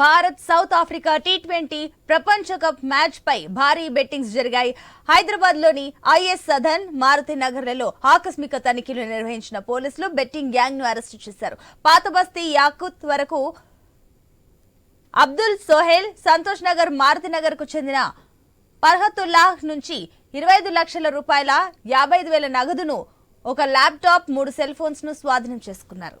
Bharat South Africa T twenty ప్రపంచ cup match పై భారీ బెట్టింగ్స్ జరిగాయి. హైదరాబాద్లోని ఐఎస్ సదన్ మారుతి నగర్లలో ఆకస్మిక తనిఖీలు నిర్వహించిన పోలీసులు బెట్టింగ్ గ్యాంగ్ను అరెస్టు చేశారు. పాత బస్తీ యాకుత్ వరకు అబ్దుల్ సోహెల్ సంతోష్ నగర్ మారుతి నగర్కు చెందిన పర్హతుల్లాహ్ నుంచి ఇరవై ఐదు లక్షల రూపాయల యాభై ఐదు వేల నగదును ఒక ల్యాప్టాప్ మూడు సెల్ ఫోన్స్ను స్వాధీనం చేసుకున్నారు.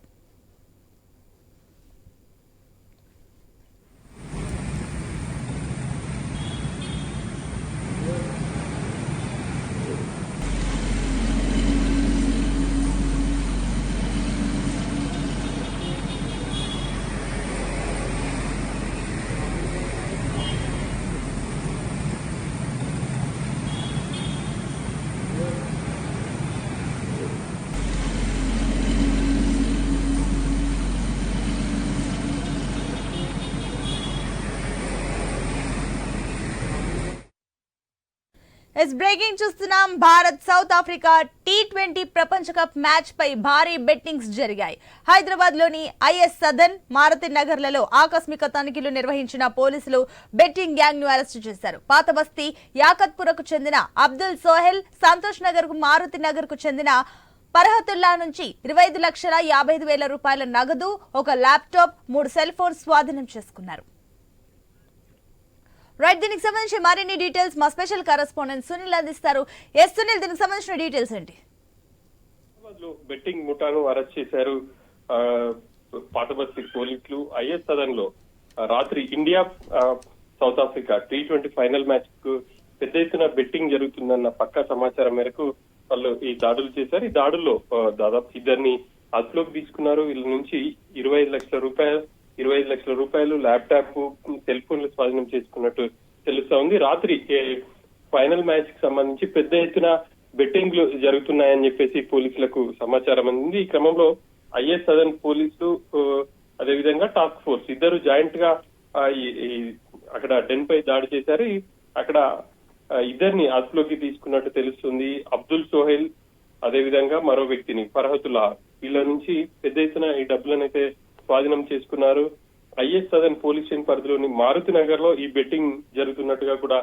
ఎస్ బ్రేకింగ్ చూస్తున్నాం. Bharat South Africa T twenty ప్రపంచ కప్ మ్యాచ్ పై భారీ బెట్టింగ్స్ జరిగాయి. హైదరాబాద్లోని ఐఎస్ సదన్ మారుతి నగర్లలో ఆకస్మిక తనిఖీలు నిర్వహించిన పోలీసులు బెట్టింగ్ గ్యాంగ్ను అరెస్టు చేశారు. పాత బస్తీ యాకత్పురకు చెందిన అబ్దుల్ సోహెల్ సంతోష్ నగర్కు మారుతి నగర్కు చెందిన పర్హతుల్లా నుంచి ఇరవై ఐదు లక్షల యాభై ఐదు వేల రూపాయల నగదు ఒక ల్యాప్టాప్ మూడు సెల్ ఫోన్ స్వాధీనం చేసుకున్నారు. రైట్ దీనికి సంబంధించి మరిన్ని డీటెయిల్స్ మా స్పెషల్ కరెస్పాండెంట్ సునీల్ అందిస్తారు. ఎస్ సునీల్ దీనికి సంబంధించిన డీటెయిల్స్ ఏంటి? బెట్టింగ్ ముఠాను అరెస్ట్ చేశారు పాటబస్తి పోలీసులు. ఐఎస్ సదన్లో రాత్రి India South Africa T twenty final మ్యాచ్కు పెద్ద ఎత్తున బెట్టింగ్ జరుగుతుందన్న పక్క సమాచారం మేరకు వాళ్ళు ఈ దాడులు చేశారు. ఈ దాడుల్లో దాదాపు ఇద్దరిని అదుపులోకి తీసుకున్నారు. వీళ్ళ నుంచి ఇరవై ఐదు లక్షల రూపాయలు ఇరవై ఐదు లక్షల రూపాయలు ల్యాప్టాప్ సెల్ ఫోన్లు స్వాధీనం చేసుకున్నట్టు తెలుస్తా ఉంది. రాత్రి ఏ, ఫైనల్ మ్యాచ్కి సంబంధించి పెద్ద ఎత్తున బెట్టింగ్లు జరుగుతున్నాయని చెప్పేసి పోలీసులకు సమాచారం అందింది. ఈ క్రమంలో ఐఎస్ సదన్ పోలీసులు అదేవిధంగా టాస్క్ ఫోర్స్ ఇద్దరు జాయింట్గా అక్కడ డెన్ పై దాడి చేశారు. అక్కడ ఇద్దరిని అదుపులోకి తీసుకున్నట్టు తెలుస్తుంది. అబ్దుల్ సోహెల్ అదేవిధంగా మరో వ్యక్తిని ఫర్హతుల్లా వీళ్ళ నుంచి పెద్ద ఎత్తున ఈ డబ్బులను అయితే స్వాధీనం చేసుకున్నారు. ఐఎస్ సదన్ పోలీస్ స్టేషన్ పరిధిలోని మారుతి నగర్లో ఈ బెట్టింగ్ జరుగుతున్నట్టుగా కూడా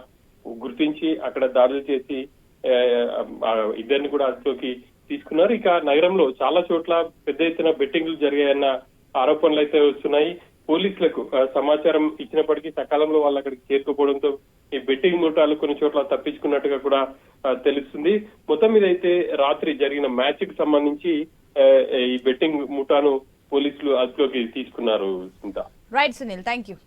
గుర్తించి అక్కడ దాడులు చేసి ఇద్దరిని కూడా అదుపులోకి తీసుకున్నారు. ఇక నగరంలో చాలా చోట్ల పెద్ద ఎత్తున బెట్టింగ్లు జరిగాయన్న ఆరోపణలు అయితే వస్తున్నాయి. పోలీసులకు సమాచారం ఇచ్చినప్పటికీ సకాలంలో వాళ్ళు అక్కడికి చేరుకోవడంతో ఈ బెట్టింగ్ ముఠాలు కొన్ని చోట్ల తప్పించుకున్నట్టుగా కూడా తెలుస్తుంది. మొత్తం మీద అయితే రాత్రి జరిగిన మ్యాచ్కి సంబంధించి ఈ బెట్టింగ్ ముఠాను పోలీసులు అదుపులోకి తీసుకున్నారు రైట్ సునీల్ థ్యాంక్ యూ